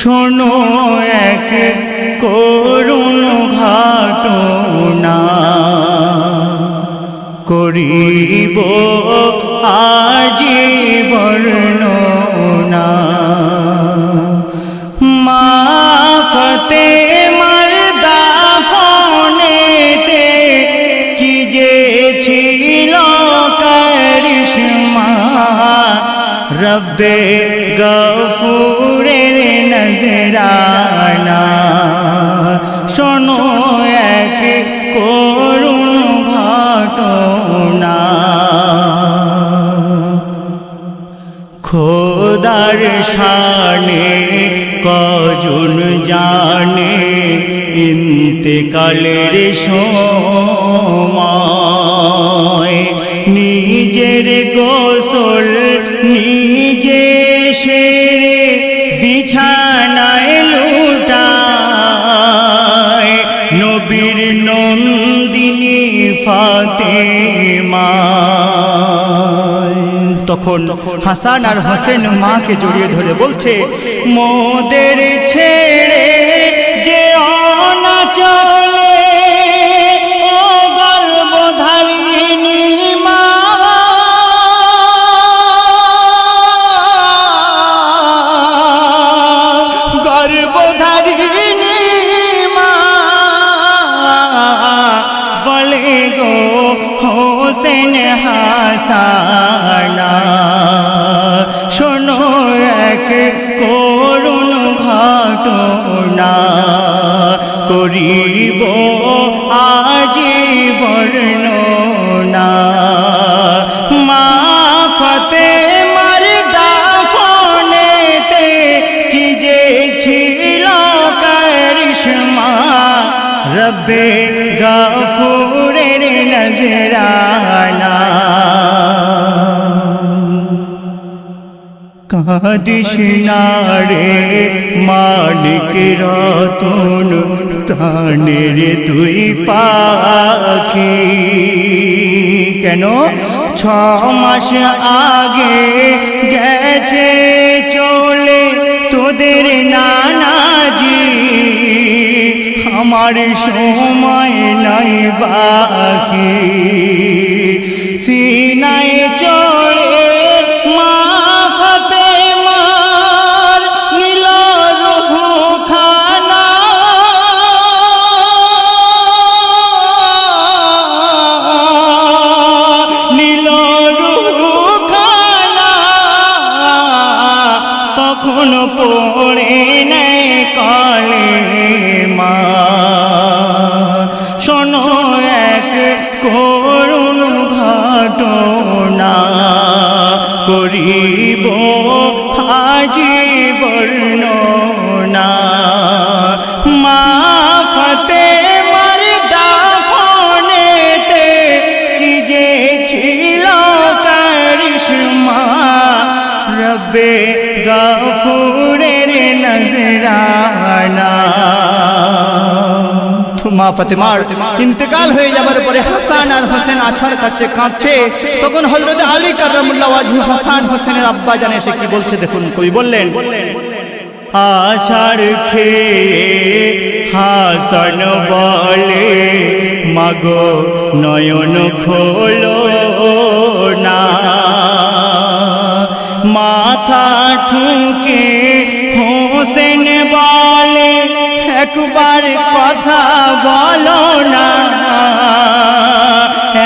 শোনো এক করুণ ঘটনা। করিব আজি বর্ণনা মা ফতে রব্বে গফুরের নজরানা শোনো এক করুণ ঘটনা খোদার শানে কজন জানে ইন্তেকালের সময়। নিজের গোসল নিজে সেরে বিছানায় লুটায় নবীর নন্দিনী ফাতেমা। তখন হাসান আর হোসেন মাকে জড়িয়ে ধরে বলছে, মোদের ছেড়ে হোসেন হাসানা। শোনো এক করুণ ঘটনা করিব আজি বর্ণনা মা ফতে রব্বে গাফুরের নজরানা কাদিস নারে মালিক রতন প্রাণের দুই পাখি। কেন? ছ মাস আগে গেছে চলে তোদের নানাজি। আমার সময় নাই বাকি। সিনায় তখন পড়ে নেয় কলে মা। শোনো এক করুণ ঘটনা করিব আজি বর্ণনা। মা ফতে যে রব্বে গাফুরের নজরানা। মা ফাতেমার ইন্তেকাল হয়ে যাবার পরে হাসান আর হোসেন আছার কাছে কাঁদছে। তখন হজরত আলী কারামুল্লাহ ওয়াজহু হাসান হোসেনের আব্বা জানে সে কি বলছে, দেখুন, কবি বললেন, আছার খেয়ে হাসান বলে, মাগো নয়ন খোলো একবার কথা বলো না।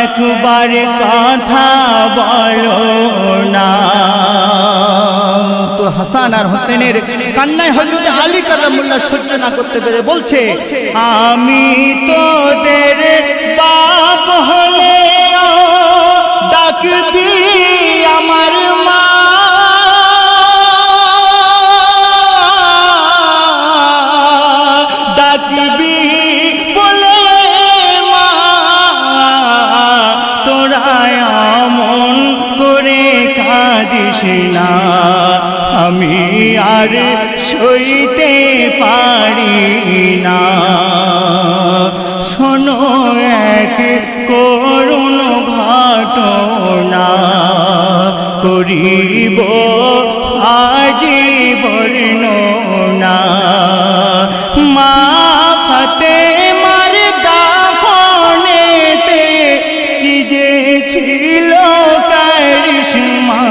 একবার কথা বলো না। তো হাসান আর হোসেনের কান্নায় হজরত আলী কারামুল্লাহ সহ্য না করতে পেরে বলছে আমি তোদের বাপ হলে ডাকবি এক করুণ ঘটনা করিব আজি বর্ণনা মা ফতে মার দাফনেতে কি যে ছিল কারিশমা।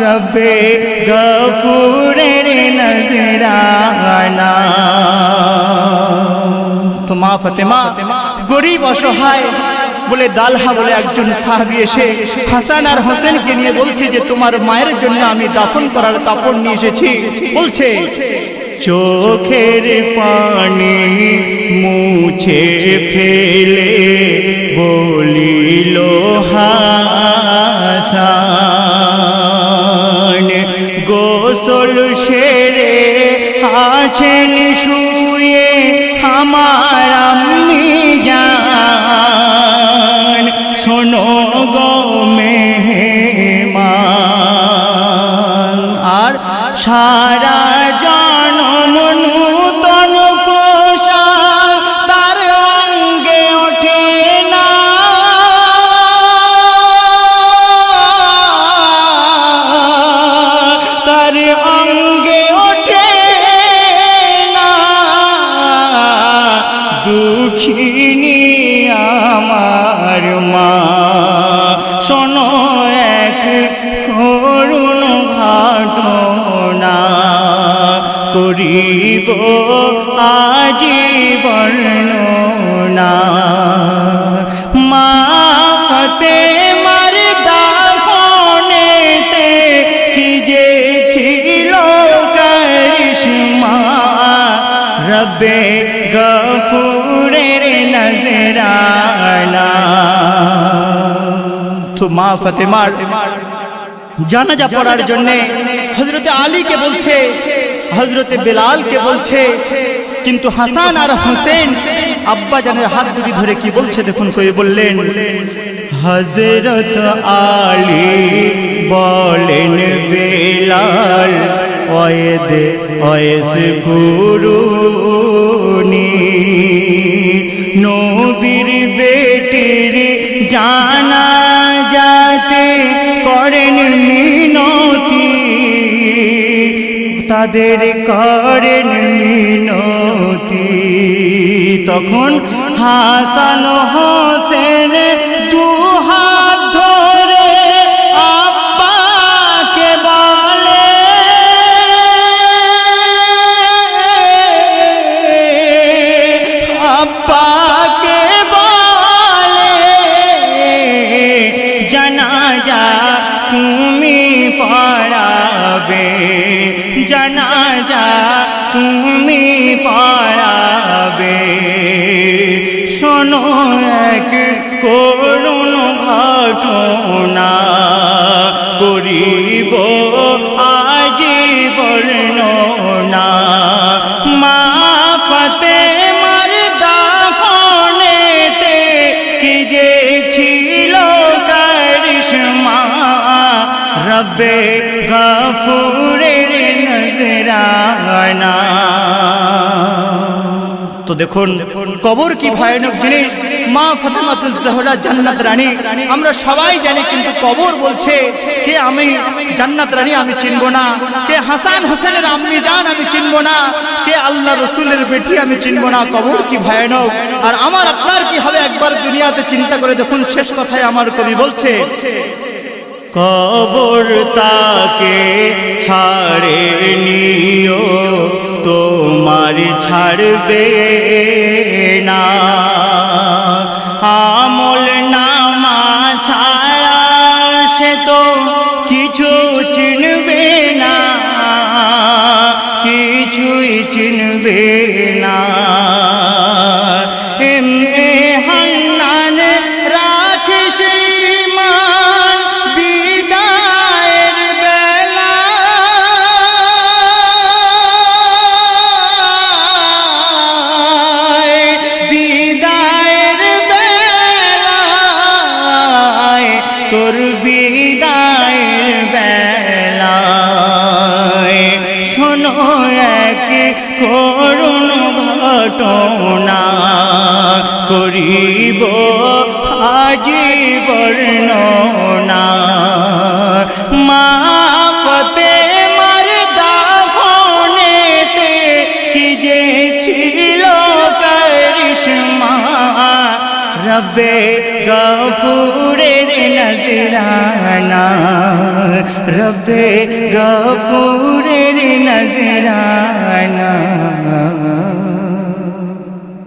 রবে গফুরের নজরানা। মা ফতেমা, গরিব অসহায় বলে দালহা বলে একজন সাহাবি এসে হাসান আর হোসেনকে নিয়ে বলছে যে তোমার মায়ের জন্য আমি দাফন করার কাপড় নিয়ে এসেছি। বলছে, চোখের পানি মুছে ফেলে বলিল হাসান। আমার আমি যান শোনো গো মেহমান। আর সারা করিব আজীবর্ণনা মা ফতে মার দাফনেতে কি যে ছিল করিশ্মা। রবে গফুরের নজরানা। তো মা ফতেমার জানাজা পড়ার জন্য হজরতে আলীকে বলছে হজরতে বেলালকে বলছে, কিন্তু হাসান আর হোসেন আব্বা জানের হাত দুটি ধরে কি বলছে? দেখুন কই বললেন হজরত আলী বলেন, বেলাল অয়েদ অয়েস গুরুনি নবীর বেটির জানা যাতে করেন মিনতি তাদের করেন মিনতি। তখন হাসান হোসেন শোনো এক, করুণ ঘটনা করিব আজি বর্ণনা মা ফতে মার দাফনেতে কি যে ছিল করিশ্মা? রব্বে দেখুন, কবর কি ভয়ানক জিনিস মা ফাতেমাতুল জান্নাত রানী। আমরা সবাই জানি কিন্তু কবর বলছে, কে আমি? জান্নাত রানী আমি চিনব না। কে হাসান হোসেনের আম্মি জান আমি চিনব না। কে আল্লাহ রসুলের বেটি আমি চিনব না। কবর কি ভয়ানক? আর আমার, আপনার কি হবে? একবার দুনিয়াতে চিন্তা করে দেখুন, শেষ কথায় আমার কবি বলছে, কবর তাকে ছাড়ে নিও। তোমার ছাড়বে না। হবে গফুরের নজরানা। রবে গফুরের নজরানা।